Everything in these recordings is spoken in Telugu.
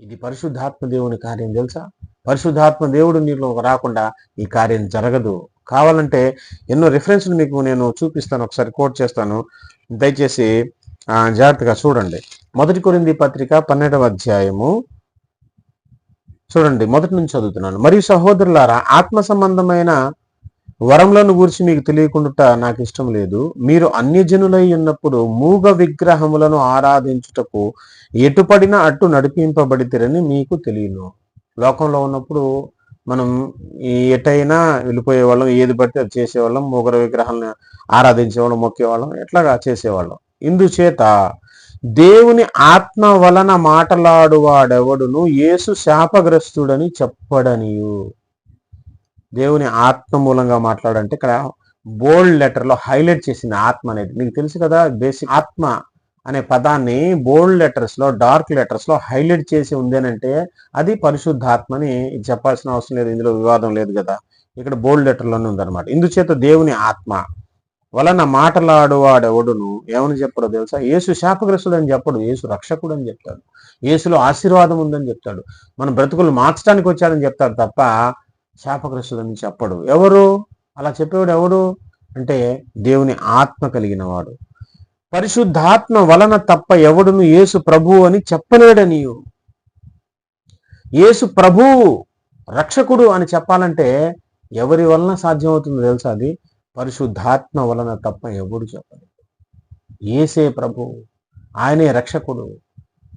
ఇది పరిశుద్ధాత్మ దేవుని కార్యం తెలుసా? పరిశుద్ధాత్మ దేవుడు నీలో రాకుండా ఈ కార్యం జరగదు. కావాలంటే ఎన్నో రిఫరెన్స్లు మీకు నేను చూపిస్తాను ఒకసారి కోట్ చేస్తాను. దయచేసి జాగ్రత్తగా చూడండి. మొదటి కొరింది పత్రిక పన్నెండవ అధ్యాయము. చూడండి మొదటి నుంచి చదువుతున్నాను. మరియు సహోదరులారా ఆత్మ సంబంధమైన వరంలను గురించి మీకు తెలియకుండా నాకు ఇష్టం లేదు. మీరు అన్యజనులై ఉన్నప్పుడు మూగ విగ్రహములను ఆరాధించుటకు ఎటుపడిన అట్టు నడిపింపబడితేరని మీకు తెలియను. లోకంలో ఉన్నప్పుడు మనం ఎటైనా వెళ్ళిపోయే వాళ్ళం ఏది పడితే అది చేసేవాళ్ళం మూగర విగ్రహాలను ఆరాధించేవాళ్ళం మొక్కేవాళ్ళం ఎట్లాగా చేసేవాళ్ళం. ఇందుచేత దేవుని ఆత్మ వలన మాటలాడువాడెవడును? యేసు శాపగ్రస్తుడని చెప్పడనియు. దేవుని ఆత్మ మూలంగా మాట్లాడంటే ఇక్కడ బోల్డ్ లెటర్లో హైలైట్ చేసింది ఆత్మ అనేది. మీకు తెలుసు కదా బేసిక్ ఆత్మ అనే పదాన్ని బోల్డ్ లెటర్స్లో డార్క్ లెటర్స్లో హైలైట్ చేసి ఉందేనంటే అది పరిశుద్ధాత్మని చెప్పాల్సిన అవసరం లేదు ఇందులో వివాదం లేదు కదా. ఇక్కడ బోల్డ్ లెటర్లోనే ఉందన్నమాట. ఇందుచేత దేవుని ఆత్మ వలన మాటలాడువాడెవడును ఏమని చెప్పడో తెలుసా? యేసు శాపగ్రస్తుడు అని చెప్పడు యేసు రక్షకుడు అని చెప్తాడు. యేసులో ఆశీర్వాదం ఉందని చెప్తాడు. మన బ్రతుకులు మార్చడానికి వచ్చాడని చెప్తాడు తప్ప శాపగ్రస్తుడు అని చెప్పడు. ఎవరు? అలా చెప్పేవాడు ఎవడు? అంటే దేవుని ఆత్మ కలిగిన వాడు. పరిశుద్ధాత్మ వలన తప్ప ఎవడును యేసు ప్రభువు అని చెప్పలేడనియు యేసు ప్రభువు రక్షకుడు అని చెప్పాలంటే ఎవరి వలన సాధ్యమవుతుందో తెలుసా అది? పరిశుద్ధాత్మ వలన తప్ప ఎవడు చెప్పలేదు ఏసే ప్రభు ఆయనే రక్షకుడు.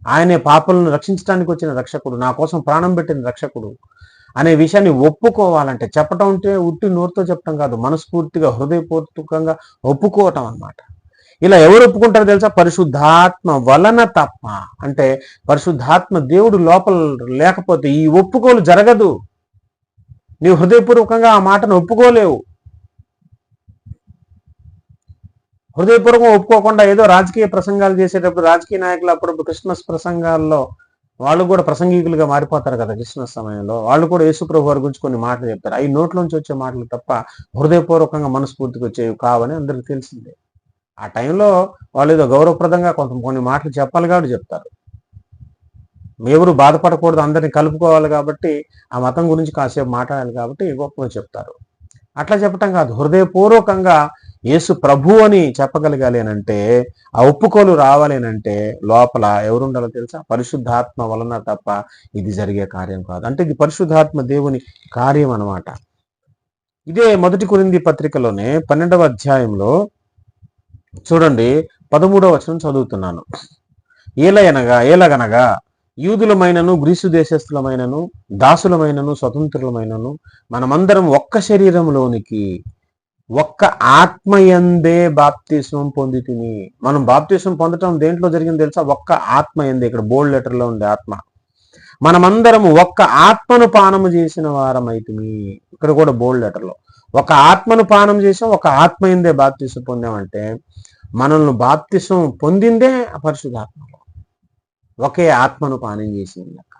ఆయనే పాపలను రక్షించడానికి వచ్చిన రక్షకుడు నా కోసం ప్రాణం పెట్టిన రక్షకుడు అనే విషయాన్ని ఒప్పుకోవాలంటే చెప్పటం అంటే ఉట్టి నోరుతో చెప్పటం కాదు మనస్ఫూర్తిగా హృదయపూర్వకంగా ఒప్పుకోవటం అన్నమాట. ఇలా ఎవరు ఒప్పుకుంటారో తెలుసా? పరిశుద్ధాత్మ వలన తప్ప. అంటే పరిశుద్ధాత్మ దేవుడు లోపల లేకపోతే ఈ ఒప్పుకోలు జరగదు. నీవు హృదయపూర్వకంగా ఆ మాటను ఒప్పుకోలేవు. హృదయపూర్వకం ఒప్పుకోకుండా ఏదో రాజకీయ ప్రసంగాలు చేసేటప్పుడు రాజకీయ నాయకులు అప్పుడప్పుడు క్రిస్మస్ ప్రసంగాల్లో వాళ్ళు కూడా ప్రసంగికులుగా మారిపోతారు కదా క్రిస్మస్ సమయంలో. వాళ్ళు కూడా యేసుప్రభు వారి గురించి కొన్ని మాటలు చెప్తారు. అవి నోట్లోంచి వచ్చే మాటలు తప్ప హృదయపూర్వకంగా మనస్ఫూర్తిగా వచ్చేవి కావని అందరికి తెలిసిందే. ఆ టైంలో వాళ్ళు ఏదో గౌరవప్రదంగా కొంత కొన్ని మాటలు చెప్పాలి కాబట్టి చెప్తారు. ఎవరు బాధపడకూడదు అందరిని కలుపుకోవాలి కాబట్టి ఆ మతం గురించి కాసేపు మాట్లాడాలి కాబట్టి గొప్పగా చెప్తారు. అట్లా చెప్పటం కాదు హృదయపూర్వకంగా యేసు ప్రభు అని చెప్పగలగాలి అంటే ఆ ఒప్పుకోలు రావాలి అంటే లోపల ఎవరుండాలో తెలుసా? పరిశుద్ధాత్మ వలన తప్ప ఇది జరిగే కార్యం కాదు. అంటే ఇది పరిశుద్ధాత్మ దేవుని కార్యం అన్నమాట. ఇదే మొదటి కురింది పత్రికలోనే పన్నెండవ అధ్యాయంలో చూడండి పదమూడవ వచనం చదువుతున్నాను. ఏలయనగా ఏలగనగా యూదులమైనను గ్రీసు దేశస్థులమైనను దాసులమైనను స్వతంత్రులమైనను మనమందరం ఒక్క శరీరంలోనికి ఒక్క ఆత్మయందే బాప్తీసం పొంది తిని మనం బాప్తీసం పొందటం దేంట్లో జరిగింది తెలుసా? ఒక్క ఆత్మయందే ఇక్కడ బోల్డ్ లెటర్లో ఉంది ఆత్మ. మనమందరం ఒక్క ఆత్మను పానము చేసిన వారమైతిమి. ఇక్కడ కూడా బోల్డ్ లెటర్లో. ఒక ఆత్మను పానం చేసాం ఒక ఆత్మ ఎందే పొందామంటే మనల్ని బాప్తిసం పొందిందే పరిశుద్ధాత్మ ఒకే ఆత్మను పానం చేసింది లెక్క.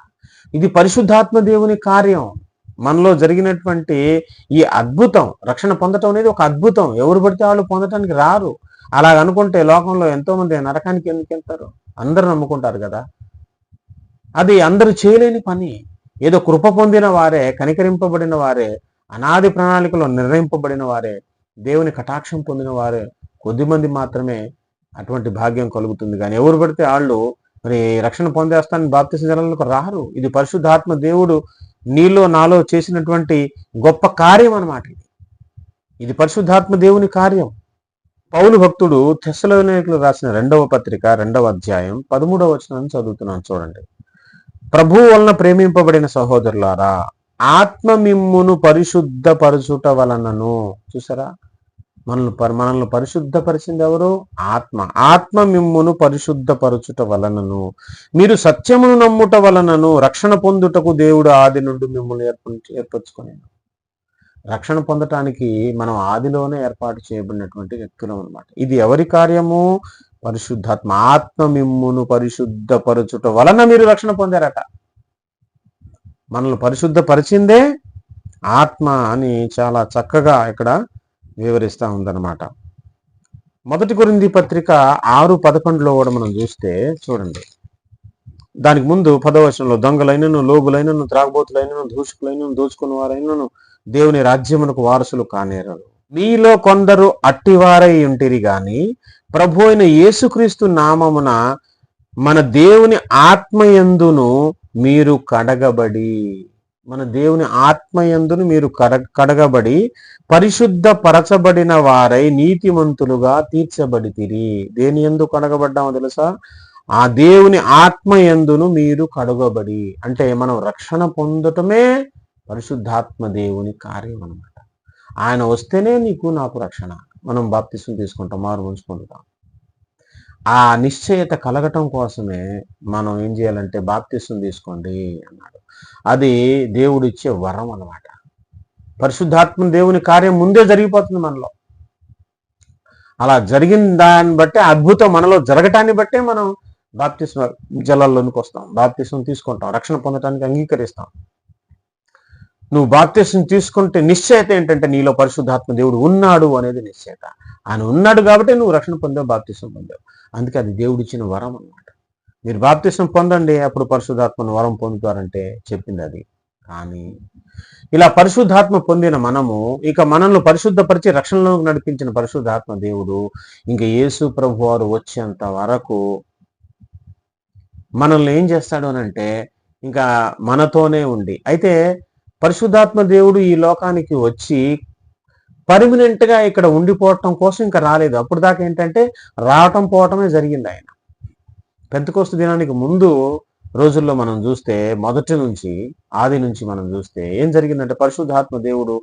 ఇది పరిశుద్ధాత్మ దేవుని కార్యం. మనలో జరిగినటువంటి ఈ అద్భుతం రక్షణ పొందటం అనేది ఒక అద్భుతం. ఎవరు పడితే వాళ్ళు పొందటానికి రారు. అలా అనుకుంటే లోకంలో ఎంతో మంది నరకానికి ఎందుకు వెళ్తారు? అందరూ నమ్ముకుంటారు కదా. అది అందరూ చేయలేని పని. ఏదో కృప పొందిన వారే కనికరింపబడిన వారే అనాది ప్రణాళికలో నిర్ణయింపబడిన వారే దేవుని కటాక్షం పొందిన వారే కొద్దిమంది మాత్రమే అటువంటి భాగ్యం కలుగుతుంది. కానీ ఎవరు పడితే వాళ్ళు మరి రక్షణ పొందేస్తానని బాప్తిసం జనాలకు రారు. ఇది పరిశుద్ధాత్మ దేవుడు నీలో నాలో చేసినటువంటి గొప్ప కార్యం అన్నమాట ఇది. ఇది పరిశుద్ధాత్మ దేవుని కార్యం. పౌలు భక్తుడు తెస్సలోనికులు రాసిన రెండవ పత్రిక రెండవ అధ్యాయం పదమూడవ వచనాన్ని చదువుతున్నాను చూడండి. ప్రభు వలన ప్రేమింపబడిన సహోదరులారా ఆత్మ మిమ్మును పరిశుద్ధపరచుట వలనను. చూసారా? మనల్ని పరి- మనల్ని పరిశుద్ధపరిచింది ఎవరు ఆత్మ. ఆత్మ మిమ్మును పరిశుద్ధపరచుట వలనను మీరు సత్యమును నమ్ముట వలనను రక్షణ పొందుటకు దేవుడు ఆది నుండి మిమ్మల్ని ఏర్ప ఏర్పరచుకొని రక్షణ పొందటానికి మనం ఆదిలోనే ఏర్పాటు చేయబడినటువంటి వ్యక్తులం అన్నమాట. ఇది ఎవరి కార్యము? పరిశుద్ధాత్మ. ఆత్మ మిమ్మును పరిశుద్ధపరచుట వలన మీరు రక్షణ పొందారట. మనల్ని పరిశుద్ధపరిచిందే ఆత్మ అని చాలా చక్కగా ఇక్కడ వివరిస్తా ఉందన్నమాట. మొదటి కొరింది పత్రిక ఆరు పదకొండులో కూడా మనం చూస్తే చూడండి. దానికి ముందు పదవచనంలో దొంగలైనను లోబులైనను త్రాగబోతులైనను దూషకులైనను దోచుకున్న వారైనను దేవుని రాజ్యమునకు వారసులు కానేరరు మీలో కొందరు అట్టివారై ఉంటిరి గాని ప్రభు అయిన యేసుక్రీస్తు నామమున మన దేవుని ఆత్మయందును మీరు కడగబడి మన దేవుని ఆత్మయందును మీరు కడ కడగబడి పరిశుద్ధ పరచబడిన వారై నీతిమంతులుగా తీర్చబడితిరి. దేని ఎందు కడగబడ్డామో తెలుసా? ఆ దేవుని ఆత్మయందును మీరు కడగబడి. అంటే మనం రక్షణ పొందటమే పరిశుద్ధాత్మ దేవుని కార్యం అన్నమాట. ఆయన వస్తేనే నీకు నాకు రక్షణ. మనం బాప్తిసం తీసుకుంటాం మారు పొందుతాం ఆ నిశ్చయత కలగటం కోసమే మనం ఏం చేయాలంటే బాప్తిసం తీసుకోండి అన్నాడు. అది దేవుడిచ్చే వరం అన్నమాట. పరిశుద్ధాత్మ దేవుని కార్యం ముందే జరిగిపోతుంది మనలో. అలా జరిగిన దాన్ని బట్టి అద్భుతం మనలో జరగటాన్ని బట్టే మనం బాప్తిసం జలాల్లోనికి వస్తాం. బాప్తిసం తీసుకుంటాం. రక్షణ పొందటానికి అంగీకరిస్తాం. నువ్వు బాప్తిసం తీసుకుంటే నిశ్చయత ఏంటంటే నీలో పరిశుద్ధాత్మ దేవుడు ఉన్నాడు అనేది నిశ్చయత. ఆయన ఉన్నాడు కాబట్టి నువ్వు రక్షణ పొందావు బాప్తిసం పొందావు. అందుకే అది దేవుడిచ్చిన వరం అన్నమాట. మీరు బాప్తిసం పొందండి అప్పుడు పరిశుద్ధాత్మను వరం పొందుతారంటే చెప్పింది అది. కానీ ఇలా పరిశుద్ధాత్మ పొందిన మనము ఇక మనల్ని పరిశుద్ధపరిచి రక్షణలోకి నడిపించిన పరిశుద్ధాత్మ దేవుడు ఇంకా యేసు ప్రభు వారు వచ్చేంత వరకు మనల్ని ఏం చేస్తాడు అంటే ఇంకా మనతోనే ఉండి. అయితే పరిశుద్ధాత్మ దేవుడు ఈ లోకానికి వచ్చి పర్మనెంట్గా ఇక్కడ ఉండిపోవటం కోసం ఇంకా రాలేదు. అప్పుడు దాకా ఏంటంటే రావటం పోవటమే జరిగింది ఆయన. పెంతకోస్తు దినానికి ముందు రోజుల్లో మనం చూస్తే మొదటి నుంచి ఆది నుంచి మనం చూస్తే ఏం జరిగిందంటే పరిశుద్ధాత్మ దేవుడు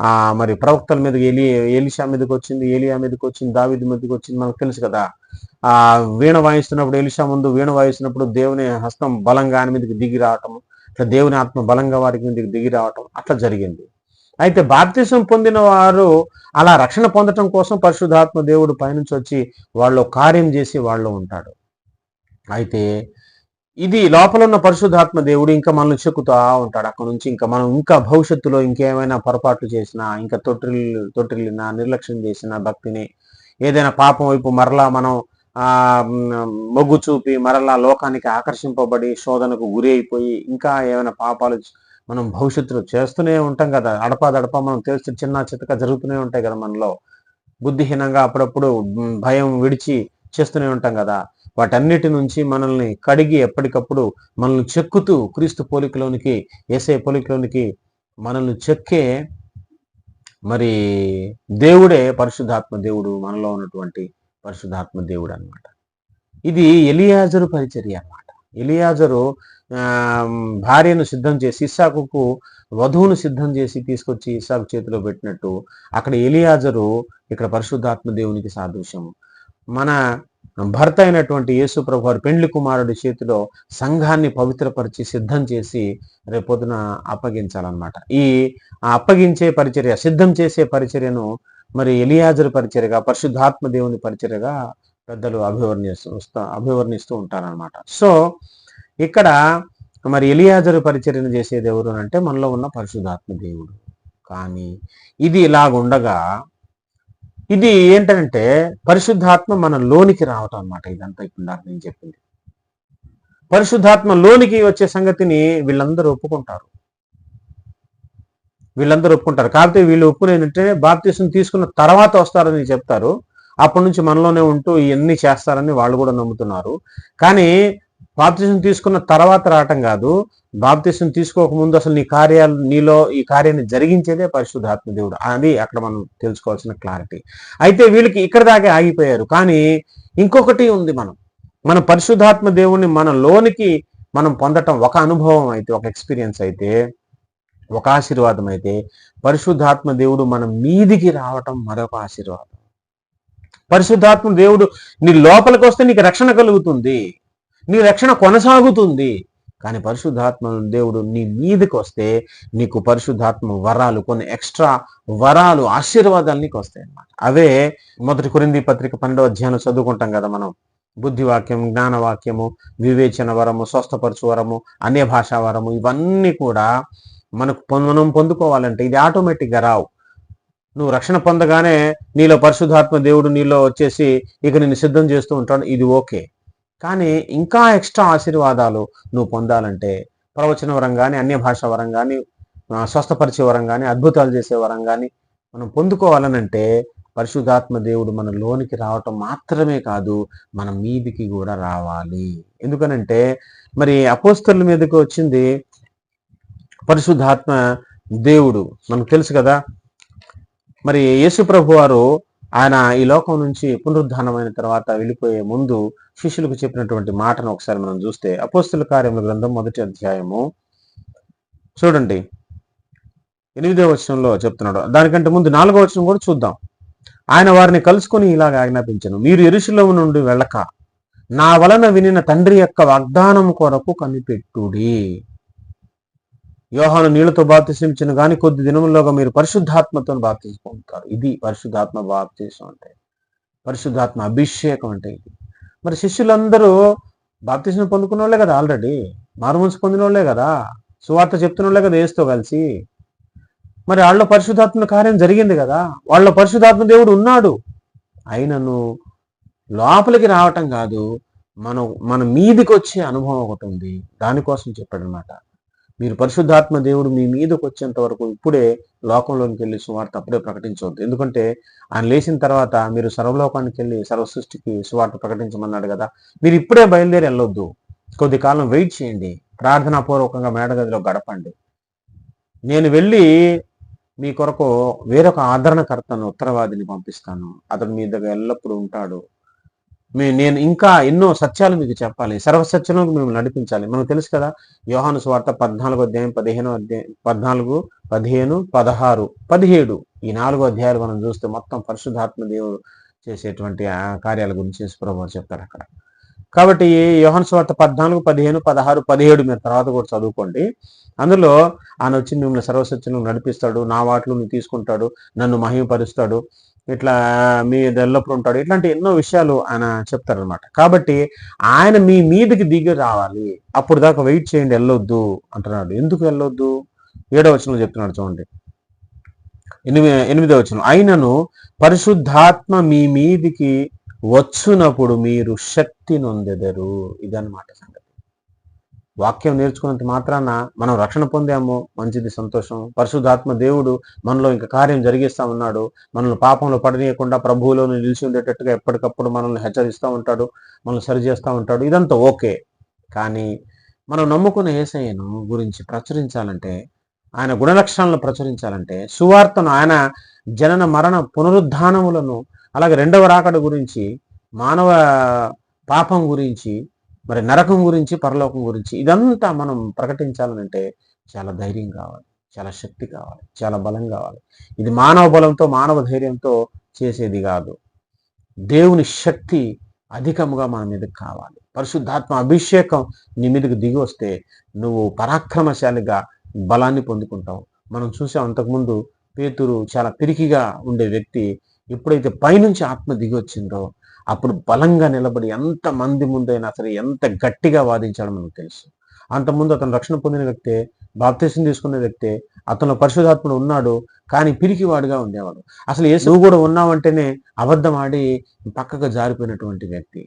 ఆ మరి ప్రవక్తల మీదకి ఎలి ఎలిషా మీదకి వచ్చింది ఏలియా మీదకి వచ్చింది దావిది మీదకి వచ్చింది మనకు తెలుసు కదా. ఆ వీణ వాయిస్తున్నప్పుడు ఎలిషా ముందు వీణ వాయిస్తున్నప్పుడు దేవుని హస్తం బలంగా ఆయన మీదకి దిగి రావటం ఇట్లా దేవుని ఆత్మ బలంగా వారికి మీదకి దిగి రావటం అట్లా జరిగింది. అయితే బాప్తిసం పొందిన వారు అలా రక్షణ పొందటం కోసం పరిశుద్ధాత్మ దేవుడు పైనుంచి వచ్చి వాళ్ళు కార్యం చేసి వాళ్ళు ఉంటాడు. అయితే ఇది లోపల ఉన్న పరిశుద్ధాత్మ దేవుడు ఇంకా మనల్ని చెక్కుతా ఉంటాడు. అక్కడ నుంచి ఇంకా మనం ఇంకా భవిష్యత్తులో ఇంకేమైనా పొరపాట్లు చేసినా ఇంకా తొట్టిల్లు తొట్టిల్లినా నిర్లక్ష్యం చేసిన భక్తిని ఏదైనా పాపం వైపు మరలా మనం ఆ మొగ్గు చూపి మరలా లోకానికి ఆకర్షింపబడి శోధనకు గురి అయిపోయి ఇంకా ఏమైనా పాపాలు మనం భవిష్యత్తులో చేస్తూనే ఉంటాం కదా. అడపాదడప మనం తెలిసి చిన్న చితక జరుగుతూనే ఉంటాయి కదా మనలో. బుద్ధిహీనంగా అప్పుడప్పుడు భయం విడిచి చేస్తూనే ఉంటాం కదా. వాటన్నిటి నుంచి మనల్ని కడిగి ఎప్పటికప్పుడు మనల్ని చెక్కుతూ క్రీస్తు పోలికలోనికి ఏసే పోలికలోనికి మనల్ని చెక్కే మరి దేవుడే పరిశుద్ధాత్మ దేవుడు మనలో ఉన్నటువంటి పరిశుద్ధాత్మ దేవుడు అన్నమాట. ఇది ఎలియాజరు పరిచర్య అన్నమాట. ఎలియాజరు భార్యను సిద్ధం చేసి ఇస్సాకుకు వధువును సిద్ధం చేసి తీసుకొచ్చి ఇస్సాకు చేతిలో పెట్టినట్టు అక్కడ ఎలియాజరు ఇక్కడ పరిశుద్ధాత్మ దేవునికి సాదృశ్యము. మన భర్త అయినటువంటి యేసు ప్రభు వారి పెండ్లి కుమారుడి చేతిలో సంఘాన్ని పవిత్రపరిచి సిద్ధం చేసి రేపొద్దున అప్పగించాలన్నమాట. ఈ అప్పగించే పరిచర్య సిద్ధం చేసే పరిచర్యను మరి ఎలియాజరు పరిచర్యగా పరిశుద్ధాత్మ దేవుని పరిచర్యగా పెద్దలు అభివర్ణిస్తూ అభివర్ణిస్తూ ఉంటారనమాట సో ఇక్కడ మరి ఎలియాజరు పరిచర్యను చేసేది ఎవరు అంటే మనలో ఉన్న పరిశుద్ధాత్మ దేవుడు. కానీ ఇది ఇలాగుండగా ఇది ఏంటంటే పరిశుద్ధాత్మ మన లోనికి రావటం అన్నమాట. ఇదంతా ఇప్పుడు నాకు నేను చెప్పింది. పరిశుద్ధాత్మ లోనికి వచ్చే సంగతిని వీళ్ళందరూ ఒప్పుకుంటారు. వీళ్ళందరూ ఒప్పుకుంటారు. కాకపోతే వీళ్ళు ఒప్పుకునేంటంటే బాప్తీసం తీసుకున్న తర్వాత వస్తారని చెప్తారు. అప్పటి నుంచి మనలోనే ఉంటూ ఇవన్నీ చేస్తారని వాళ్ళు కూడా నమ్ముతున్నారు. కానీ బాప్తిసం తీసుకున్న తర్వాత రావటం కాదు. బాప్తిసం తీసుకోకముందు అసలు నీ కార్యాలు నీలో ఈ కార్యాన్ని జరిగించేదే పరిశుద్ధాత్మ దేవుడు అది అక్కడ మనం తెలుసుకోవాల్సిన క్లారిటీ. అయితే వీళ్ళకి ఇక్కడ దాకా ఆగిపోయారు. కానీ ఇంకొకటి ఉంది మనం. మన పరిశుద్ధాత్మ దేవుణ్ణి మన లోనికి మనం పొందటం ఒక అనుభవం అయితే ఒక ఎక్స్పీరియన్స్ అయితే ఒక ఆశీర్వాదం అయితే పరిశుద్ధాత్మ దేవుడు మన మీదికి రావటం మరొక ఆశీర్వాదం. పరిశుద్ధాత్మ దేవుడు నీ లోపలికి వస్తే నీకు రక్షణ కలుగుతుంది. నీ రక్షణ కొనసాగుతుంది. కానీ పరిశుద్ధాత్మ దేవుడు నీ మీదకి వస్తే నీకు పరిశుద్ధాత్మ వరాలు కొన్ని ఎక్స్ట్రా వరాలు ఆశీర్వాదాలు నీకు వస్తాయి అన్నమాట. అవే మొదటి కొరింది పత్రిక పన్నెండవ అధ్యాయం చదువుకుంటాం కదా మనం. బుద్ధివాక్యం జ్ఞానవాక్యము వివేచన వరము స్వస్థపరచు వరము అన్య భాషా వరము ఇవన్నీ కూడా మనకు మనం పొందుకోవాలంటే ఇది ఆటోమేటిక్గా రావు. నువ్వు రక్షణ పొందగానే నీలో పరిశుద్ధాత్మ దేవుడు నీలో వచ్చేసి ఇక నిన్ను సిద్ధం చేస్తూ ఉంటాడు. ఇది ఓకే. కానీ ఇంకా ఎక్స్ట్రా ఆశీర్వాదాలు నువ్వు పొందాలంటే ప్రవచన వరం కానీ అన్య భాష వరం కానీ స్వస్థపరిచే వరం కానీ అద్భుతాలు చేసే వరం కానీ మనం పొందుకోవాలనంటే పరిశుద్ధాత్మ దేవుడు మన లోనికి రావటం మాత్రమే కాదు మన మీదికి కూడా రావాలి. ఎందుకనంటే మరి అపోస్తల మీదకి వచ్చింది పరిశుద్ధాత్మ దేవుడు. మనకు తెలుసు కదా? మరి యేసు ప్రభు వారు ఆయన ఈ లోకం నుంచి పునరుద్ధానమైన తర్వాత వెళ్ళిపోయే ముందు శిష్యులకు చెప్పినటువంటి మాటను ఒకసారి మనం చూస్తే అపోస్తుల కార్యముల గ్రంథం మొదటి అధ్యాయము. చూడండి. ఎనిమిదో వచనంలో చెప్తున్నాడు. దానికంటే ముందు నాలుగో వచనం కూడా చూద్దాం. ఆయన వారిని కలుసుకొని ఇలాగ ఆజ్ఞాపించను. మీరు ఎరుశులము నుండి వెళ్ళక నా వలన వినిన తండ్రి యొక్క వాగ్దానం కొరకు కనిపెట్టుడి. యోహాను నీళ్ళతో బాప్తిసించిన కానీ కొద్ది దినంలోగా మీరు పరిశుద్ధాత్మతో బాప్తిసి పొందుతారు ఇది పరిశుద్ధాత్మ బాప్తిసం అంటే పరిశుద్ధాత్మ అభిషేకం అంటే ఇది. మరి శిష్యులందరూ బాప్తిసం పొందుకున్న వాళ్ళే కదా ఆల్రెడీ? మారుమనసు పొందిన వాళ్ళే కదా? సువార్త చెప్తున్న వాళ్ళే కదా వేస్తో కలిసి? మరి వాళ్ళ పరిశుద్ధాత్మ కార్యం జరిగింది కదా? వాళ్ళ పరిశుద్ధాత్మ దేవుడు ఉన్నాడు. అయినను లోపలికి రావటం కాదు మనం మన మీదికి వచ్చే అనుభవం ఒకటి ఉంది. దానికోసం చెప్పాడనమాట. మీరు పరిశుద్ధాత్మ దేవుడు మీ మీదకి వచ్చేంత వరకు ఇప్పుడే లోకంలోనికి వెళ్ళి సువార్త అప్పుడే ప్రకటించవద్దు. ఎందుకంటే ఆయన లేచిన తర్వాత మీరు సర్వలోకానికి వెళ్ళి సర్వ సృష్టికి సువార్త ప్రకటించమన్నాడు కదా. మీరు ఇప్పుడే బయలుదేరి వెళ్ళొద్దు. కొద్ది కాలం వెయిట్ చేయండి. ప్రార్థనాపూర్వకంగా మేడగదిలో గడపండి. నేను వెళ్ళి మీ కొరకు వేరొక ఆదరణకర్తను ఉత్తరవాదిని పంపిస్తాను. అతడు మీ దగ్గర ఎల్లప్పుడూ ఉంటాడు. మీ నేను ఇంకా ఎన్నో సత్యాలు మీకు చెప్పాలి. సర్వసత్యంలోకి మేము నడిపించాలి. మనకు తెలుసు కదా యోహాను స్వార్త పద్నాలుగు అధ్యాయం పదిహేను అధ్యాయం పద్నాలుగు పదిహేను పదహారు పదిహేడు. ఈ నాలుగు అధ్యాయాలు మనం చూస్తే మొత్తం పరిశుద్ధాత్మ దేవుడు చేసేటువంటి కార్యాల గురించి ప్రభావం చెప్తారు అక్కడ. కాబట్టి యోహన్ స్వార్త పద్నాలుగు పదిహేను పదహారు పదిహేడు మీరు తర్వాత కూడా చదువుకోండి. అందులో ఆయన వచ్చి మిమ్మల్ని సర్వసత్యంలో నడిపిస్తాడు. నా వాటిలో తీసుకుంటాడు. నన్ను మహిమపరుస్తాడు. ఇట్లా మీ ఎల్లప్పుడు ఉంటాడు. ఇట్లాంటి ఎన్నో విషయాలు ఆయన చెప్తారనమాట కాబట్టి ఆయన మీ మీదకి దిగి రావాలి. అప్పుడు దాకా వెయిట్ చేయండి వెళ్ళొద్దు అంటున్నాడు. ఎందుకు వెళ్ళొద్దు? ఏడో వచనంలో చెప్తున్నాడు చూడండి. ఎనిమిది ఎనిమిదో వచనం. అయినను పరిశుద్ధాత్మ మీ మీదికి వచ్చునప్పుడు మీరు శక్తి నొందెదరు. ఇదన్నమాట సంగతి. వాక్యం నేర్చుకున్నంత మాత్రాన మనం రక్షణ పొందాము మంచిది సంతోషం. పరిశుద్ధాత్మ దేవుడు మనలో ఇంకా కార్యం జరిగిస్తా ఉన్నాడు. మనల్ని పాపంలో పడనీయకుండా ప్రభువులో నిలిచి ఉండేటట్టుగా ఎప్పటికప్పుడు మనల్ని హెచ్చరిస్తూ ఉంటాడు మనల్ని సరిచేస్తూ ఉంటాడు. ఇదంతా ఓకే. కానీ మనం నమ్ముకున్న ఏసయ్యను గురించి ప్రచురించాలంటే ఆయన గుణలక్షణాలను ప్రచురించాలంటే సువార్తను ఆయన జనన మరణ పునరుద్ధానములను అలాగే రెండవ రాకడ గురించి మానవ పాపం గురించి మరి నరకం గురించి పరలోకం గురించి ఇదంతా మనం ప్రకటించాలనంటే చాలా ధైర్యం కావాలి చాలా శక్తి కావాలి చాలా బలం కావాలి. ఇది మానవ బలంతో మానవ ధైర్యంతో చేసేది కాదు. దేవుని శక్తి అధికముగా మన మీదకి కావాలి. పరిశుద్ధాత్మ అభిషేకం నీ మీదకి దిగి వస్తే నువ్వు పరాక్రమశాలిగా బలాన్ని పొందుకుంటావు. మనం చూసాం అంతకుముందు పేతురు చాలా పిరికిగా ఉండే వ్యక్తి ఎప్పుడైతే పైనుంచి ఆత్మ దిగి వచ్చిందో అప్పుడు బలంగా నిలబడి ఎంత మంది ముందైనా సరే ఎంత గట్టిగా వాదించాడో మనకు తెలుసు. అంతకుముందు అతను రక్షణ పొందిన వ్యక్తే బాప్తీసం తీసుకున్న వ్యక్తే అతను పరిశుధాత్ముడు ఉన్నాడు కానీ పిరికివాడుగా ఉండేవాడు. అసలు ఏ నువ్వు కూడా ఉన్నావంటేనే అబద్ధం ఆడి పక్కకు జారిపోయినటువంటి వ్యక్తి.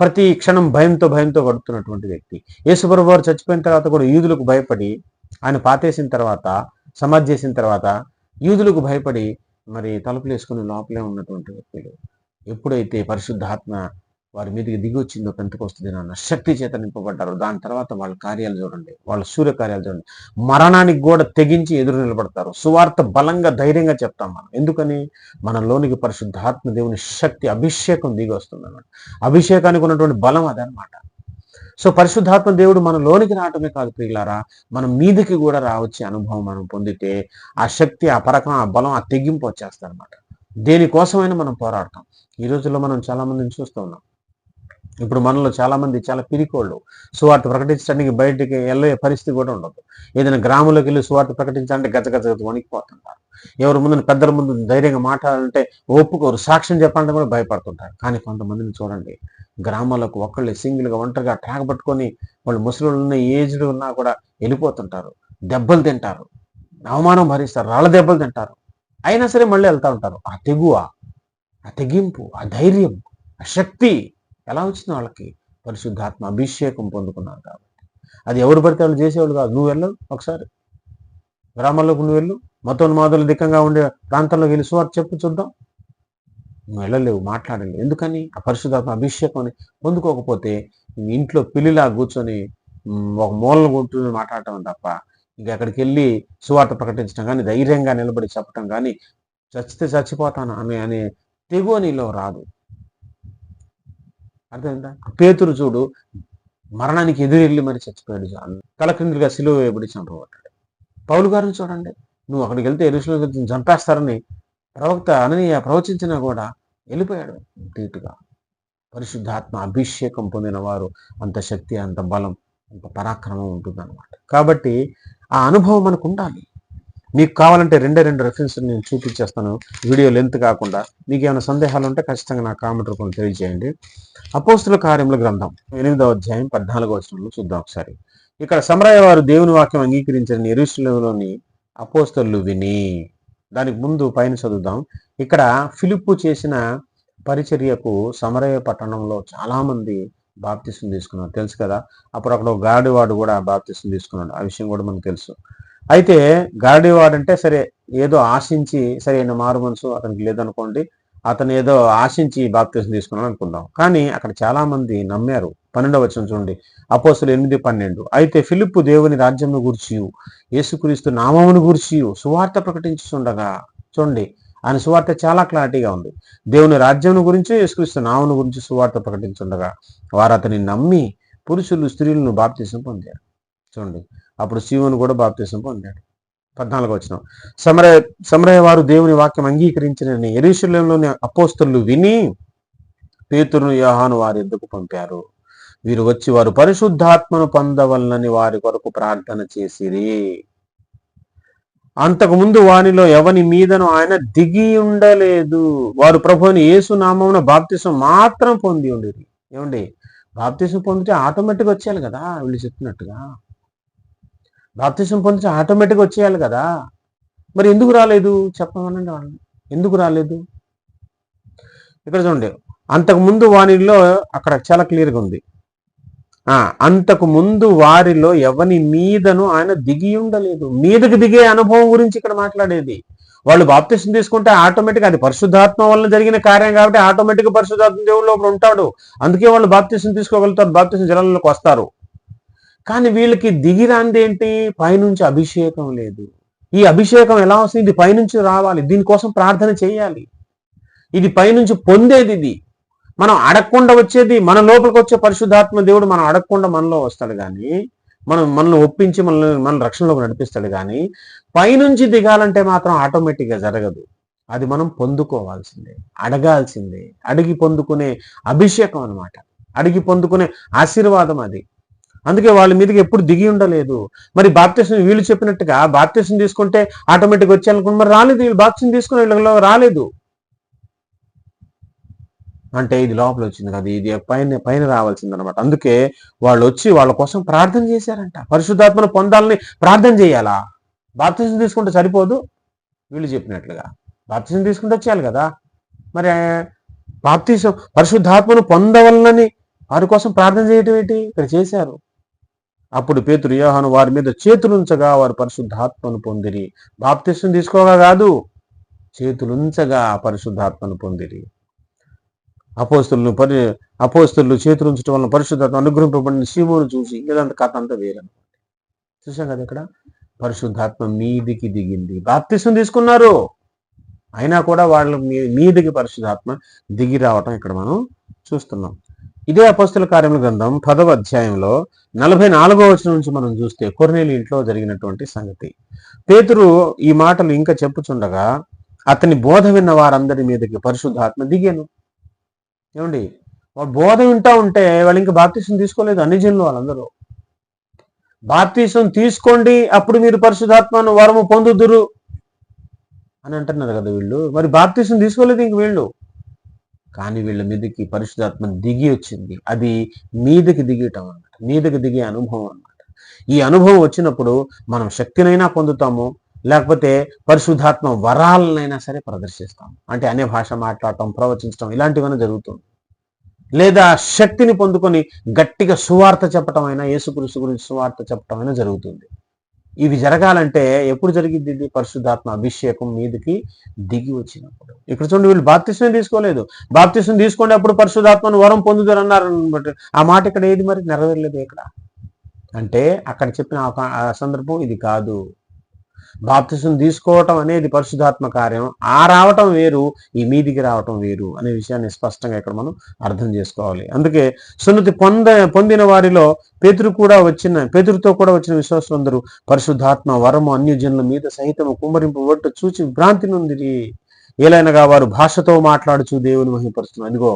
ప్రతి క్షణం భయంతో భయంతో గడుపుతున్నటువంటి వ్యక్తి. యేసుప్రభు వారు చచ్చిపోయిన తర్వాత కూడా యూదులకు భయపడి ఆయన పాతేసిన తర్వాత సమాధి చేసిన తర్వాత యూదులకు భయపడి మరి తలుపులు వేసుకుని లోపలే ఉన్నటువంటి వ్యక్తులు. ఎప్పుడైతే పరిశుద్ధాత్మ వారి మీదకి దిగి వచ్చిందో పెంతకొస్తుంది నాన్న శక్తి చేత నింపబడ్డారు దాని తర్వాత వాళ్ళ కార్యాలు చూడండి వాళ్ళ సూర్య కార్యాలు చూడండి. మరణానికి కూడా తెగించి ఎదురు నిలబడతారు. సువార్త బలంగా ధైర్యంగా చెప్తాం మనం. ఎందుకని? మనలోనికి పరిశుద్ధాత్మ దేవుని శక్తి అభిషేకం దిగి వస్తుంది అన్నమాట. అభిషేకానికి ఉన్నటువంటి బలం అదనమాట సో పరిశుద్ధాత్మ దేవుడు మన లోనికి రావటమే కాదు ప్రియులారా. మన మీదికి కూడా రావచ్చే అనుభవం మనం పొందితే ఆ శక్తి ఆ పరకం ఆ బలం ఆ తెగింపు వచ్చేస్తారనమాట దేనికోసమైనా మనం పోరాడతాం. ఈ రోజుల్లో మనం చాలా మందిని చూస్తూ ఉన్నాం. ఇప్పుడు మనలో చాలా మంది చాలా పిరికోళ్ళు. సువార్త ప్రకటించడానికి బయటికి వెళ్ళే పరిస్థితి కూడా ఉండదు. ఏదైనా గ్రామంలోకి వెళ్ళి సువార్త ప్రకటించాలంటే గజ గజ గజ వణికిపోతుంటారు. ఎవరి ముందు పెద్దల ముందు ధైర్యంగా మాట్లాడాలంటే ఒప్పుకోరు. సాక్ష్యం చెప్పాలంటే కూడా భయపడుతుంటారు. కానీ కొంతమందిని చూడండి. గ్రామాలకు ఒక్కళ్ళే సింగిల్గా ఒంటరిగా ట్రాక్ పట్టుకొని వాళ్ళు ముసలు ఉన్న ఏజ్డ్ ఉన్నా కూడా వెళ్ళిపోతుంటారు. దెబ్బలు తింటారు. అవమానం భరిస్తారు. రాళ్ళ దెబ్బలు తింటారు. అయినా సరే మళ్ళీ వెళ్తూ ఉంటారు. ఆ తెగువ ఆ తెగింపు ఆ ధైర్యం ఆ శక్తి ఎలా వచ్చింది వాళ్ళకి? పరిశుద్ధాత్మ అభిషేకం పొందుకున్నారు కాబట్టి. అది ఎవరు పడితే వాళ్ళు చేసేవాళ్ళు కాదు. నువ్వు వెళ్ళవు ఒకసారి. గ్రామాల్లోకి నువ్వు వెళ్ళు. మతోన్మాదులు దిక్కంగా ఉండే ప్రాంతంలోకి వెళ్ళి సువార్త చెప్పు చూద్దాం. నువ్వు వెళ్ళలేవు మాట్లాడలేవు. ఎందుకని? ఆ పరిశుద్ధాత్మ అభిషేకం అని పొందుకోకపోతే ఇంట్లో పిల్లిలా కూర్చొని ఒక మూలను కొట్టుకుని మాట్లాడటం తప్ప ఇంకా అక్కడికి వెళ్ళి సువార్త ప్రకటించడం కానీ ధైర్యంగా నిలబడి చెప్పటం కానీ చచ్చితే చచ్చిపోతాను అని అనే తెగువ నీలో రాదు. అర్థమైందా? పేతురు చూడు మరణానికి ఎదురెళ్ళి మరి చచ్చిపోయాడు చాలు తలక్రిందులుగా సిలువ వేయబడి చంపబడ్డాడు. పౌలు గారిని చూడండి. నువ్వు అక్కడికి వెళ్తే ఎరుసలో చంపేస్తారని ప్రవక్త అననీయ ప్రవచించినా కూడా వెళ్ళిపోయాడు తీటుగా పరిశుద్ధాత్మ అభిషేకం పొందిన వారు అంత శక్తి అంత బలం అంత పరాక్రమం ఉంటుందన్నమాట. కాబట్టి ఆ అనుభవం మనకు ఉండాలి. మీకు కావాలంటే రెండే రెండు రెఫరెన్స్ నేను చూపించేస్తాను. వీడియో లెంత్ కాకుండా. మీకు ఏమైనా సందేహాలు ఉంటే ఖచ్చితంగా నా కామెంట్ రూపంలో తెలియజేయండి. అపోస్తుల కార్యముల గ్రంథం ఎనిమిదవ అధ్యాయం పద్నాలుగో వచనంలో చూద్దాం ఒకసారి. ఇక్కడ సమరయ్య వారు దేవుని వాక్యం అంగీకరించిన ఎరుసలంలోని అపోస్తలు విని దానికి ముందు పైన చదువుదాం. ఇక్కడ ఫిలిప్పు చేసిన పరిచర్యకు సమరయ పట్టణంలో చాలామంది బాప్తిసం తీసుకున్నాడు. తెలుసు కదా? అప్పుడు అక్కడ ఒక గాడివాడు కూడా బాప్తిసం తీసుకున్నాడు. ఆ విషయం కూడా మనకు తెలుసు. అయితే గాడివాడు అంటే సరే ఏదో ఆశించి సరైన మారు మనసు అతనికి లేదనుకోండి అతను ఏదో ఆశించి బాప్తిసం తీసుకున్నాడు అనుకుందాం. కానీ అక్కడ చాలా మంది నమ్మారు. పన్నెండవ వచ్చిన చూడండి. అపోసులు ఎనిమిది పన్నెండు. అయితే ఫిలిప్పు దేవుని రాజ్యంను గురించి యేసుక్రీస్తు నామమును గురించి సువార్త ప్రకటించుండగా చూడండి ఆయన సువార్త చాలా క్లారిటీగా ఉంది. దేవుని రాజ్యం గురించి యేసుక్రీస్తు నామను గురించి సువార్త ప్రకటించుండగా వారు అతని నమ్మి పురుషులు స్త్రీలను బాప్తీసం పొందారు. చూడండి అప్పుడు శివుని కూడా బాప్తీసం పొందాడు. పద్నాలుగు వచ్చిన సమరయ సమరయ వారు దేవుని వాక్యం అంగీకరించిన ఎరుశలంలోని అపోస్తులు విని పేతురును యోహాను వారి ఎందుకు పంపారు. వీరు వచ్చి వారు పరిశుద్ధాత్మను పొందవలనని వారి కొరకు ప్రార్థన చేసిరి. అంతకు ముందు వానిలో ఎవని మీదను ఆయన దిగి ఉండలేదు. వారు ప్రభుని యేసు నామమున బాప్తిసం మాత్రం పొంది ఉండేది ఏమండి? బాప్తిసం పొందితే ఆటోమేటిక్ వచ్చేయాలి కదా వీళ్ళు చెప్పినట్టుగా. బాప్తిసం పొందితే ఆటోమేటిక్ వచ్చేయాలి కదా. మరి ఎందుకు రాలేదు? చెప్పమనండి వాళ్ళని. ఎందుకు రాలేదు? ఇక్కడ చూడండి. అంతకు ముందు వానిలో అక్కడ చాలా క్లియర్గా ఉంది. అంతకు ముందు వారిలో ఎవని మీదను ఆయన దిగి ఉండలేదు. మీదకి దిగే అనుభవం గురించి ఇక్కడ మాట్లాడేది. వాళ్ళు బాప్తిసం తీసుకుంటే ఆటోమేటిక్ అది పరిశుద్ధాత్మ వల్ల జరిగిన కార్యం కాబట్టి ఆటోమేటిక్ పరిశుద్ధాత్మ దేవుడు లోపల ఉంటాడు. అందుకే వాళ్ళు బాప్తిసం తీసుకోగలుగుతారు. బాప్తిసం జలంలోకి వస్తారు. కానీ వీళ్ళకి దిగిరాంది ఏంటి? పైనుంచి అభిషేకం లేదు. ఈ అభిషేకం ఎలా వస్తుంది? ఇది పైనుంచి రావాలి. దీనికోసం ప్రార్థన చేయాలి. ఇది పైనుంచి పొందేది ఇది. మనం అడగకుండా వచ్చేది మన లోపలికి వచ్చే పరిశుద్ధాత్మ దేవుడు మనం అడగకుండా మనలో వస్తాడు కానీ మనం మనల్ని ఒప్పించి మనల్ని మన రక్షణలోకి నడిపిస్తాడు కానీ పైనుంచి దిగాలంటే మాత్రం ఆటోమేటిక్గా జరగదు. అది మనం పొందుకోవాల్సిందే అడగాల్సిందే. అడిగి పొందుకునే అభిషేకం అన్నమాట. అడిగి పొందుకునే ఆశీర్వాదం అది. అందుకే వాళ్ళ మీదకి ఎప్పుడు దిగి ఉండలేదు. మరి బాప్తిసం వీళ్ళు చెప్పినట్టుగా బాప్తిసం తీసుకుంటే ఆటోమేటిక్ వచ్చేయాలనుకుంటే మరి రాలేదు. వీళ్ళు బాప్తిసం తీసుకునే వీళ్ళలో రాలేదు. అంటే ఇది లోపల వచ్చింది కదా ఇది పైన పైన రావాల్సింది అనమాట అందుకే వాళ్ళు వచ్చి వాళ్ళ కోసం ప్రార్థన చేశారంట. పరిశుద్ధాత్మను పొందాలని ప్రార్థన చేయాలా? బాప్తిజం తీసుకుంటే సరిపోదు? వీళ్ళు చెప్పినట్లుగా. బాప్తిజం తీసుకుంటే వచ్చేయాలి కదా? మరి బాప్తిజం పరిశుద్ధాత్మను పొందవలనని వారి కోసం ప్రార్థన చేయటం ఏంటి? ఇక్కడ చేశారు. అప్పుడు పేతురు యోహాను వారి మీద చేతులుంచగా వారు పరిశుద్ధాత్మను పొందిరి. బాప్తిసం తీసుకోగా కాదు చేతులుంచగా పరిశుద్ధాత్మను పొందిరి. అపోస్తులను పరి అపోస్తులు చేతులుంచడం వలన పరిశుద్ధాత్మ అనుగ్రహింపబడిన సీమోను చూసి ఇదంతా కథ అంతా వేరనమాట చూసాం కదా ఇక్కడ? పరిశుద్ధాత్మ మీదికి దిగింది. బాప్తిసం తీసుకున్నారు. అయినా కూడా వాళ్ళ మీ- మీదికి పరిశుద్ధాత్మ దిగి రావటం ఇక్కడ మనం చూస్తున్నాం. ఇదే అపస్తుల కార్యముల గ్రంథం పదవ అధ్యాయంలో నలభై నాలుగో వచనం నుంచి మనం చూస్తే కొర్నేలి ఇంట్లో జరిగినటువంటి సంగతి. పేతురు ఈ మాటలు ఇంకా చెప్పుచుండగా అతని బోధ విన్న వారందరి మీదకి పరిశుద్ధాత్మ దిగాను. ఏమండి? వాడు బోధ వింటా ఉంటే వాళ్ళు ఇంకా బాప్తీసం తీసుకోలేదు అన్ని జనులు వాళ్ళందరూ. బాప్తీసం తీసుకోండి అప్పుడు మీరు పరిశుధాత్మను వరము పొందుదురు అని అంటున్నారు కదా వీళ్ళు. మరి బాప్తీసం తీసుకోలేదు ఇంక వీళ్ళు. కానీ వీళ్ళ మీదకి పరిశుధాత్మ దిగి వచ్చింది. అది మీదకి దిగటం అన్నమాట. మీదకి దిగే అనుభవం అన్నమాట. ఈ అనుభవం వచ్చినప్పుడు మనం శక్తినైనా పొందుతాము లేకపోతే పరిశుద్ధాత్మ వరాలనైనా సరే ప్రదర్శిస్తాం. అంటే అనే భాష మాట్లాడటం ప్రవచించడం ఇలాంటివన్నీ జరుగుతుంది. లేదా శక్తిని పొందుకొని గట్టిగా సువార్త చెప్పటం అయినా యేసుక్రీస్తు గురించి సువార్త చెప్పటం అయినా జరుగుతుంది. ఇవి జరగాలంటే ఎప్పుడు జరిగింది ఇది? పరిశుద్ధాత్మ అభిషేకం మీదకి దిగి వచ్చినప్పుడు. ఇక్కడ చూడండి వీళ్ళు బాప్తిస్మే తీసుకోలేదు. బాప్తిస్వం తీసుకునేప్పుడు పరిశుద్ధాత్మను వరం పొందుతారు అన్నారు ఆ మాట ఇక్కడ ఏది మరి? నెరవేరలేదు ఇక్కడ. అంటే అక్కడ చెప్పిన ఆ సందర్భం ఇది కాదు. బాప్తిసం తీసుకోవటం అనేది పరిశుధాత్మ కార్యం. ఆ రావటం వేరు ఈ మీదికి రావటం వేరు అనే విషయాన్ని స్పష్టంగా ఇక్కడ మనం అర్థం చేసుకోవాలి. అందుకే సున్నతి పొంద పొందిన వారిలో పేతురు కూడా వచ్చిన పేతురుతో కూడా వచ్చిన విశ్వాసులందరూ పరిశుద్ధాత్మ వరము అన్యజనుల మీద సహితము కుమ్మరింపబట్టు చూచి భ్రాంతి నుండి ఏలైనగా వారు భాషతో మాట్లాడుచు దేవుని మహిమపరుస్తున్నారు. అదిగో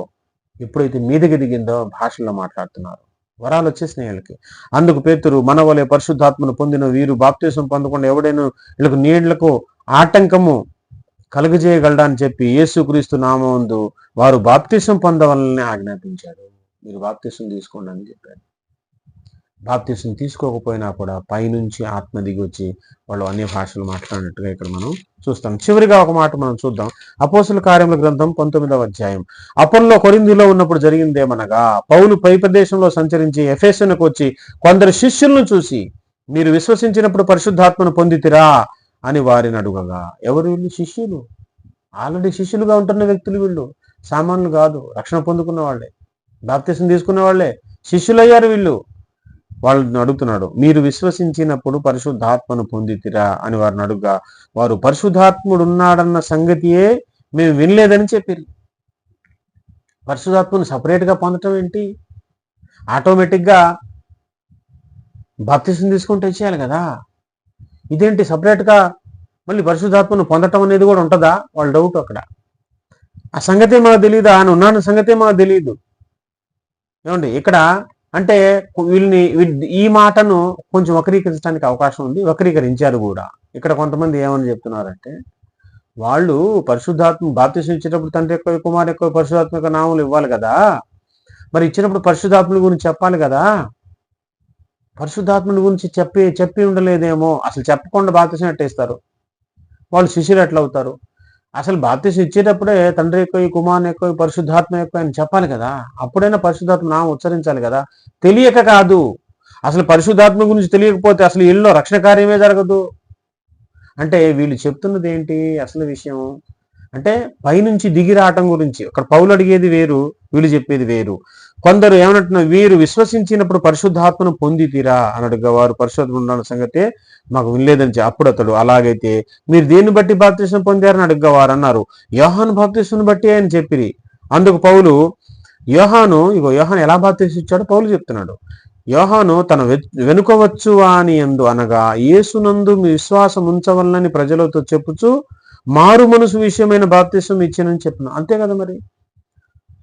ఎప్పుడైతే మీదకి దిగిందో భాషల్లో మాట్లాడుతున్నారు. వరాలు వచ్చేసినాయి వీళ్ళకి. అందుకు పేతురు మన వలె పరిశుద్ధాత్మను పొందిన వీరు బాప్తీసం పొందకుండా ఎవడైనా వీళ్ళకు నీళ్ళకు ఆటంకము కలుగజేయగలడని చెప్పి యేసుక్రీస్తు నామందు వారు బాప్తీసం పొందవలని ఆజ్ఞాపించాడు మీరు బాప్తీసం తీసుకోండి అని చెప్పాడు బాప్తీసం తీసుకోకపోయినా కూడా పైనుంచి ఆత్మ దిగి వచ్చి వాళ్ళు అన్ని భాషలు మాట్లాడినట్టుగా ఇక్కడ మనం చూస్తాం. చివరిగా ఒక మాట మనం చూద్దాం. అపోసుల కార్యముల గ్రంథం పంతొమ్మిదవ అధ్యాయం. అపోల్లో కొరిందిలో ఉన్నప్పుడు జరిగిందేమనగా పౌలు పై ప్రదేశంలో సంచరించి ఎఫేసన్కు వచ్చి కొందరు శిష్యులను చూసి మీరు విశ్వసించినప్పుడు పరిశుద్ధాత్మను పొందితిరా అని వారిని అడుగగా ఎవరు వీళ్ళు శిష్యులు? ఆల్రెడీ శిష్యులుగా ఉంటున్న వ్యక్తులు వీళ్ళు. సామాన్యులు కాదు రక్షణ పొందుకున్న వాళ్ళే. బాప్తీసం తీసుకున్న వాళ్ళే. శిష్యులయ్యారు వీళ్ళు. వాళ్ళని అడుగుతున్నాడు. మీరు విశ్వసించినప్పుడు పరిశుద్ధాత్మను పొందితిరా అని వారిని అడుగుగా వారు పరిశుద్ధాత్ముడు ఉన్నాడన్న సంగతియే మేము వినలేదని చెప్పారు పరిశుధాత్మను సపరేట్గా పొందటం ఏంటి? ఆటోమేటిక్గా బాప్తిసం తీసుకుంటే ఇచ్చేయాలి కదా. ఇదేంటి సపరేట్గా మళ్ళీ పరిశుధాత్మను పొందటం అనేది కూడా ఉంటుందా? వాళ్ళ డౌట్ అక్కడ. ఆ సంగతే మాకు తెలియదు ఆయన ఉన్నాన్న సంగతే మాకు తెలియదు ఏమండి ఇక్కడ అంటే వీళ్ళని వీ- ఈ మాటను కొంచెం వక్రీకరించడానికి అవకాశం ఉంది వక్రీకరించారు కూడా. ఇక్కడ కొంతమంది ఏమని చెప్తున్నారంటే వాళ్ళు పరిశుద్ధాత్మ బాప్తిసం ఇచ్చేటప్పుడు తండ్రి ఎక్కువ కుమార్ ఎక్కువ పరిశుధాత్మక నామాలు ఇవ్వాలి కదా. మరి ఇచ్చినప్పుడు పరిశుద్ధాత్మల గురించి చెప్పాలి కదా. పరిశుద్ధాత్మల గురించి చెప్పి చెప్పి ఉండలేదేమో. అసలు చెప్పకుండా బాప్తిసం ఎట్టేస్తారు వాళ్ళు శిష్యులు ఎట్లవుతారు అసలు బాప్తిస్ ఇచ్చేటప్పుడే తండ్రి ఎక్కువ కుమార్ ఎక్కువ పరిశుద్ధాత్మ ఎక్కువ అని చెప్పాలి కదా? అప్పుడైనా పరిశుద్ధాత్మ నామం ఉచ్చరించాలి కదా? తెలియక కాదు. అసలు పరిశుద్ధాత్మ గురించి తెలియకపోతే అసలు ఇల్లు రక్షణ కార్యమే జరగదు. అంటే వీళ్ళు చెప్తున్నది ఏంటి? అసలు విషయం అంటే పైనుంచి దిగి రావటం గురించి అక్కడ పౌలు అడిగేది వేరు వీళ్ళు చెప్పేది వేరు. కొందరు ఏమన్నట్టున్నారు వీరు విశ్వసించినప్పుడు పరిశుద్ధాత్మను పొందితిరా అని అడుగు వారు పరిశుద్ధం ఉన్న సంగతే మాకు వినలేదని చెప్పి అప్పుడు అతడు అలాగైతే మీరు దేన్ని బట్టి బాప్తీసం పొందారని అడుగుగా వారు అన్నారు. యోహాను బాప్తిసం బట్టి అని చెప్పిరి. అందుకు పౌలు యోహాను ఇగో యోహాను ఎలా బాప్తిసం ఇచ్చాడో పౌలు చెప్తున్నాడు. యోహాను తన వెనుకవచ్చు అని ఎందు అనగా యేసునందు మీ విశ్వాసం ఉంచవల్లని ప్రజలతో చెప్పుచు మారు మనసు విషయమైన బాప్తిసం ఇచ్చానని చెప్పిన. అంతే కదా మరి?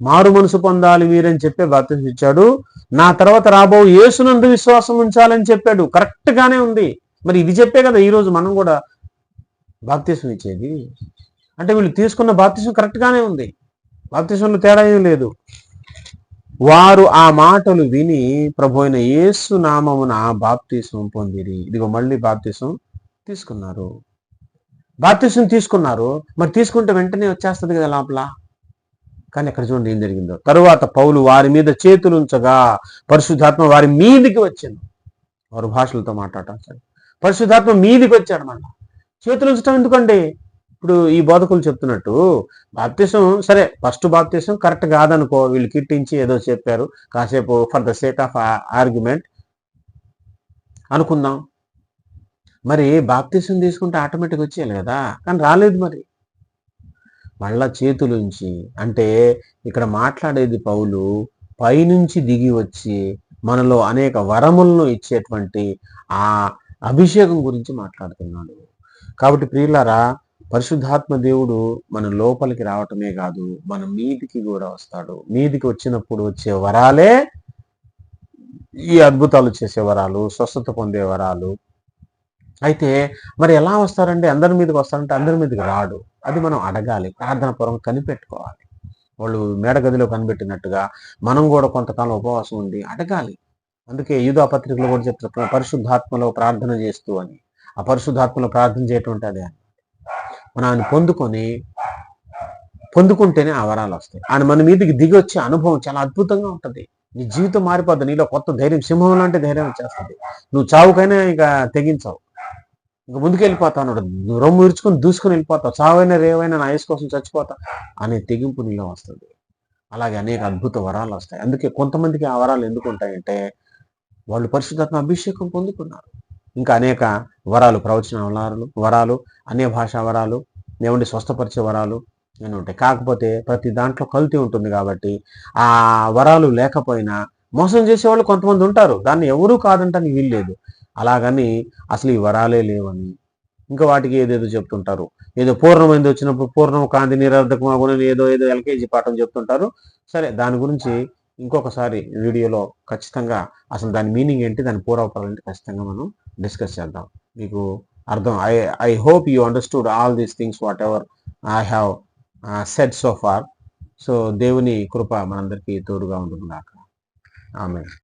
మారు మనసు పొందాలి మీరని చెప్పే బాప్తిసం ఇచ్చాడు. నా తర్వాత రాబో యేసునందు విశ్వాసం ఉంచాలని చెప్పాడు. కరెక్ట్ గానే ఉంది. మరి ఇది చెప్పే కదా ఈరోజు మనం కూడా బాప్తిసం ఇచ్చేది. అంటే వీళ్ళు తీసుకున్న బాప్తిసం కరెక్ట్ గానే ఉంది. బాప్తిసంలో తేడా ఏం లేదు. వారు ఆ మాటలు విని ప్రభు అయిన యేసు నామమున బాప్తిసం పొందిరి. ఇదిగో మళ్ళీ బాప్తిసం తీసుకున్నారు. బాప్తిసం తీసుకున్నారు. మరి తీసుకుంటే వెంటనే వచ్చేస్తుంది కదా లోపల. కానీ అక్కడ చూడండి ఏం జరిగిందో. తరువాత పౌలు వారి మీద చేతులు ఉంచగా పరిశుద్ధాత్మ వారి మీదికి వచ్చింది. వారు భాషలతో మాట్లాడటం సరే. పరిశుద్ధాత్మ మీదికి వచ్చాడు మళ్ళా. చేతులు ఉంచడం ఎందుకండి? ఇప్పుడు ఈ బోధకులు చెప్తున్నట్టు బాప్తిసం సరే ఫస్ట్ బాప్తిసం కరెక్ట్ కాదనుకో వీళ్ళు కిట్టించి ఏదో చెప్పారు. కాసేపు for the sake of argument అనుకుందాం. మరి బాప్తిసం తీసుకుంటే ఆటోమేటిక్ వచ్చేయాలి కదా? కానీ రాలేదు మరి. మళ్ళా చేతులుంచి అంటే ఇక్కడ మాట్లాడేది పౌలు పైనుంచి దిగి వచ్చి మనలో అనేక వరములను ఇచ్చేటువంటి ఆ అభిషేకం గురించి మాట్లాడుతున్నాడు. కాబట్టి ప్రియులారా పరిశుద్ధాత్మ దేవుడు మన లోపలికి రావటమే కాదు మన మీదికి కూడా వస్తాడు. మీదికి వచ్చినప్పుడు వచ్చే వరాలే ఈ అద్భుతాలు చేసే వరాలు స్వస్థత పొందే వరాలు అయితే మరి ఎలా వస్తారంటే అందరి మీదకి వస్తారంటే అందరి మీదకి రాడు. అది మనం అడగాలి. ప్రార్థన పూర్వం కనిపెట్టుకోవాలి. వాళ్ళు మేడగదిలో కనిపెట్టినట్టుగా మనం కూడా కొంతకాలం ఉపవాసం ఉండి అడగాలి. అందుకే యూదా పత్రికలు కూడా చెప్తారు పరిశుద్ధాత్మలో ప్రార్థన చేస్తూ అని. ఆ పరిశుద్ధాత్మలో ప్రార్థన చేయటం అంటే అని మనం ఆయన పొందుకొని పొందుకుంటేనే ఆ వరాలు వస్తాయి. ఆయన మన మీదకి దిగి వచ్చే అనుభవం చాలా అద్భుతంగా ఉంటుంది. నీ జీవితం మారిపోద్ది. నీలో కొత్త ధైర్యం సింహం లాంటి ధైర్యం వచ్చేస్తుంది. నువ్వు చావుకైనా ఇక తెగించావు. ఇంకా ముందుకు వెళ్ళిపోతావు అన్నాడు రొమ్ము ఇరుచుకొని దూసుకొని వెళ్ళిపోతావు చావైనా రేవైనా నా వయసు కోసం చచ్చిపోతా అనే తెగింపు నీలో వస్తుంది. అలాగే అనేక అద్భుత వరాలు వస్తాయి. అందుకే కొంతమందికి ఆ వరాలు ఎందుకు ఉంటాయంటే వాళ్ళు పరిశుద్ధాత్మ అభిషేకం పొందుకున్నారు. ఇంకా అనేక వరాలు ప్రవచన వరాలు వరాలు అన్య భాషా వరాలు ఏమండి స్వస్థపరిచే వరాలు అని ఉంటాయి. కాకపోతే ప్రతి దాంట్లో కల్తీ ఉంటుంది కాబట్టి ఆ వరాలు లేకపోయినా మోసం చేసేవాళ్ళు కొంతమంది ఉంటారు. దాన్ని ఎవరూ కాదంటానికి వీల్లేదు. అలాగని అసలు ఈ వరాలే లేవని. ఇంకా వాటికి ఏదేదో చెప్తుంటారు. ఏదో పూర్ణమైంది వచ్చినప్పుడు పూర్ణం కాంతి నిరర్ధకమగునని ఏదో ఏదో ఎల్కేజీ పాఠం చెప్తుంటారు. సరే దాని గురించి ఇంకొకసారి వీడియోలో ఖచ్చితంగా అసలు దాని మీనింగ్ ఏంటి దాని పూర్వపరాలంటే ఖచ్చితంగా మనం డిస్కస్ చేద్దాం. మీకు అర్థం I I hope you understood all these things whatever I have set so far. So దేవుని కృప మనందరికీ తోడుగా ఉంటుందాక ఆమె